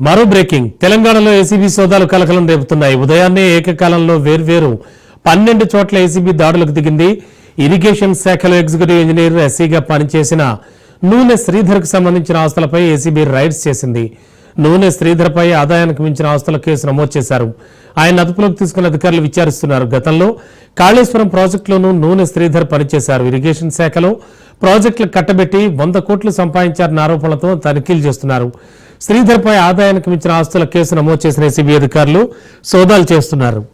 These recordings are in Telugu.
మరో బ్రేకింగ్. తెలంగాణలో ఏసీబీ సోదాలు కలకలం రేపుతున్నాయి. ఉదయాన్నే ఏకకాలంలో వేర్వేరు పన్నెండు చోట్ల ఏసీబీ దాడులకు దిగింది. ఇరిగేషన్ శాఖలో ఎగ్జిక్యూటివ్ ఇంజనీర్ ఎస్సీగా పనిచేసిన నూనె శ్రీధర్కు సంబంధించిన ఆస్తులపై ఏసీబీ రైడ్స్ చేసింది. నూనె శ్రీధర్పై ఆదాయానికి మించిన ఆస్తుల కేసు నమోదు చేశారు. ఆయన అదుపులోకి తీసుకున్న అధికారులు విచారిస్తున్నారు. గతంలో కాళేశ్వరం ప్రాజెక్టులోనూ నూనె శ్రీధర్ పనిచేశారు. ఇరిగేషన్ శాఖలో ప్రాజెక్టులు కట్టబెట్టి వంద కోట్లు సంపాదించారన్న ఆరోపణలతో తనిఖీలు చేస్తున్నారు. శ్రీధర్పై ఆదాయానికి మించిన ఆస్తుల కేసు నమోదు చేసిన ఏసీబీ అధికారులు సోదాలు చేస్తున్నారు.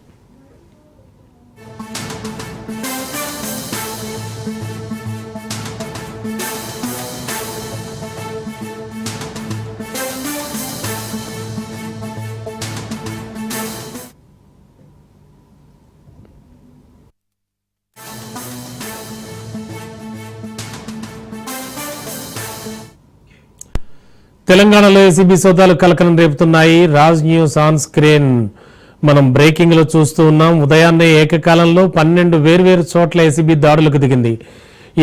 తెలంగాణలో ఏసీబీ సోదాలు కలకలం రేపుతున్నాయి. Raj news on screen. మనం బ్రేకింగ్లో చూస్తూ ఉన్నాం. ఉదయాన్నే ఏకకాలంలో పన్నెండు వేర్వేరు చోట్ల ఏసీబీ దాడులకు దిగింది.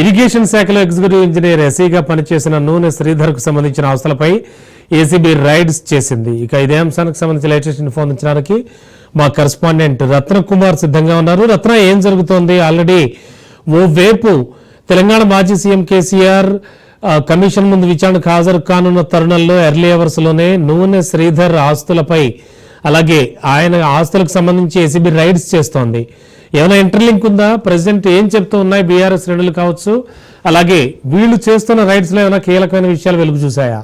ఇరిగేషన్ శాఖలో ఎగ్జిక్యూటివ్ ఇంజనీర్ ఎస్సీగా పనిచేసిన నూనె శ్రీధర్కు సంబంధించిన ఆస్తులపై ఏసీబీ రైడ్స్ చేసింది. ఇక ఇదే అంశానికి సంబంధించి లేటెస్ట్ ఇన్ఫోర్మించడానికి మా కరెస్పాండెంట్ రత్న కుమార్ సిద్ధంగా ఉన్నారు. రత్న ఏం జరుగుతోంది? ఆల్రెడీ ఓ వేపు తెలంగాణ మాజీ సీఎం కేసీఆర్ కమిషన్ ముందు విచారణకు హాజరు కానున్న తరుణంలో ఎర్లీ అవర్స్లోనే నూనె శ్రీధర్ ఆస్తులపై అలాగే ఆయన ఆస్తులకు సంబంధించి ఏసీబీ రైడ్స్ చేస్తోంది. ఏమైనా ఇంటర్లింక్ ఉందా? ప్రెసిడెంట్ ఏం చెప్తూ ఉన్నాయి? బీఆర్ఎస్ శ్రేణులు కావచ్చు. అలాగే వీళ్ళు చేస్తున్న రైడ్స్లో ఏమైనా కీలకమైన విషయాలు వెలుగు చూసాయా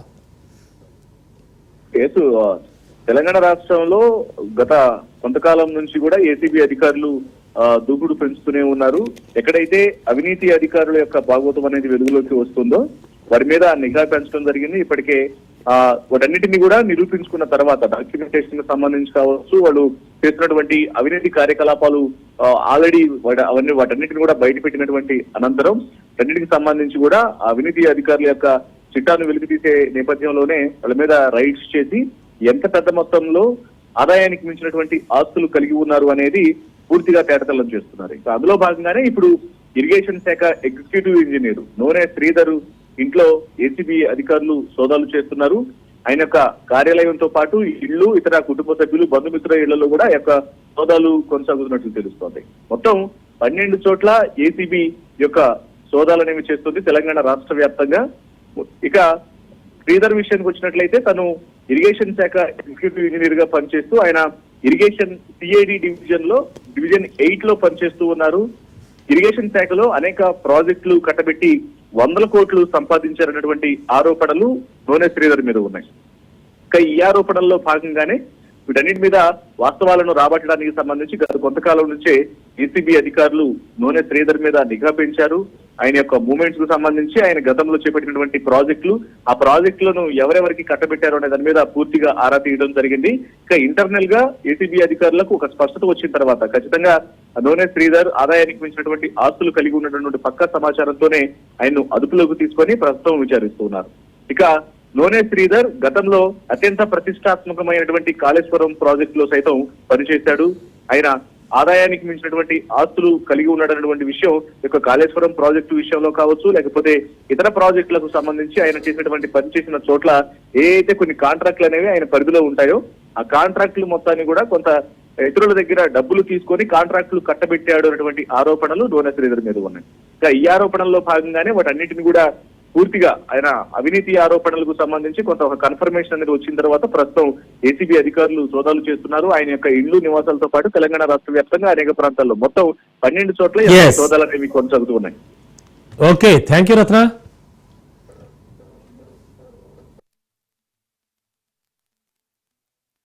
కేసు తెలంగాణ రాష్ట్రంలో గత కొంతకాలం నుంచి కూడా ఏసీబీ అధికారులు దూకుడు పెంచుతూనే ఉన్నారు. ఎక్కడైతే అవినీతి అధికారుల యొక్క భాగోతం అనేది వెలుగులోకి వస్తుందో వారి మీద నిఘా పెంచడం జరిగింది. ఇప్పటికే ఆ వాటన్నిటిని కూడా నిరూపించుకున్న తర్వాత డాక్యుమెంటేషన్కి సంబంధించి కావచ్చు వాళ్ళు చేస్తున్నటువంటి అవినీతి కార్యకలాపాలు ఆల్రెడీ అవన్నీ వాటన్నిటిని కూడా బయట పెట్టినటువంటి అనంతరం అన్నిటికి సంబంధించి కూడా అవినీతి అధికారుల యొక్క చిట్టాను వెలికి తీసే నేపథ్యంలోనే వాళ్ళ మీద రైడ్స్ చేసి ఎంత పెద్ద మొత్తంలో ఆదాయానికి మించినటువంటి ఆస్తులు కలిగి ఉన్నారు అనేది పూర్తిగా తేటతల్లం చేస్తున్నారు. ఇంకా అందులో భాగంగానే ఇప్పుడు ఇరిగేషన్ శాఖ ఎగ్జిక్యూటివ్ ఇంజనీర్ నూనె శ్రీధర్ ఇంట్లో ఏసీబీ అధికారులు సోదాలు చేస్తున్నారు. ఆయన యొక్క కార్యాలయంతో పాటు ఇల్లు ఇతర కుటుంబ సభ్యులు బంధుమిత్రుల ఇళ్ళలో కూడా యొక్క సోదాలు కొనసాగుతున్నట్లు తెలుస్తోంది. మొత్తం పన్నెండు చోట్ల ఏసీబీ యొక్క సోదాలు అనేవి చేస్తుంది తెలంగాణ రాష్ట్ర వ్యాప్తంగా. ఇక శ్రీధర్ విషయానికి వచ్చినట్లయితే తను ఇరిగేషన్ శాఖ ఎగ్జిక్యూటివ్ ఇంజనీర్గా పనిచేస్తూ ఆయన ఇరిగేషన్ సిఐడి డివిజన్లో డివిజన్ ఎయిట్లో పనిచేస్తూ ఉన్నారు. ఇరిగేషన్ శాఖలో అనేక ప్రాజెక్టులు కట్టబెట్టి వందల కోట్లు సంపాదించారన్నటువంటి ఆరోపణలు నూనె శ్రీధర్ మీద ఉన్నాయి. ఇక ఈ ఆరోపణల్లో భాగంగానే వీటన్నిటి మీద వాస్తవాలను రాబట్టడానికి సంబంధించి గత కొంతకాలం నుంచే ఏసీబీ అధికారులు నూనె శ్రీధర్ మీద నిఘా పెంచారు. ఆయన యొక్క మూమెంట్స్కు సంబంధించి ఆయన గతంలో చేపట్టినటువంటి ప్రాజెక్టులు ఆ ప్రాజెక్టులను ఎవరెవరికి కట్టబెట్టారో అనే దాని మీద పూర్తిగా ఆరా తీయడం జరిగింది. ఇక ఇంటర్నల్గా ఏసీబీ అధికారులకు ఒక స్పష్టత వచ్చిన తర్వాత ఖచ్చితంగా నోనే శ్రీధర్ ఆదాయానికి మించినటువంటి ఆస్తులు కలిగి ఉన్నటువంటి పక్క సమాచారంతోనే ఆయన్ను అదుపులోకి తీసుకొని ప్రస్తుతం విచారిస్తున్నారు ఇక నోనే శ్రీధర్ గతంలో అత్యంత ప్రతిష్టాత్మకమైనటువంటి కాళేశ్వరం ప్రాజెక్టులో సైతం పనిచేశాడు. ఆయన ఆదాయానికి మించినటువంటి ఆస్తులు కలిగి ఉన్నాడన్నటువంటి విషయం యొక్క కాళేశ్వరం ప్రాజెక్టు విషయంలో కావచ్చు లేకపోతే ఇతర ప్రాజెక్టులకు సంబంధించి ఆయన చేసినటువంటి పని చేసిన చోట్ల ఏ అయితే కొన్ని కాంట్రాక్ట్లు అనేవి ఆయన పరిధిలో ఉంటాయో ఆ కాంట్రాక్టులు మొత్తాన్ని కూడా కొంత ఇతరుల దగ్గర డబ్బులు తీసుకొని కాంట్రాక్టులు కట్టబెట్టాడు అనేటువంటి ఆరోపణలు నూనె శ్రీధర్ మీద ఉన్నాయి. ఇంకా ఈ ఆరోపణల్లో భాగంగానే వాటన్నిటిని కూడా పూర్తిగా ఆయన అవినీతి ఆరోపణలకు సంబంధించి కొంత ఒక కన్ఫర్మేషన్ అనేది వచ్చిన తర్వాత ప్రస్తుతం ఏసీబీ అధికారులు సోదాలు చేస్తున్నారు. ఆయన యొక్క ఇల్లు నివాసాలతో పాటు తెలంగాణ రాష్ట్ర వ్యాప్తంగా అనేక ప్రాంతాల్లో. మొత్తం పన్నెండు చోట్ల. సోదాలు అనేవి కొనసాగుతూ ఉన్నాయి. Okay thank you Ratna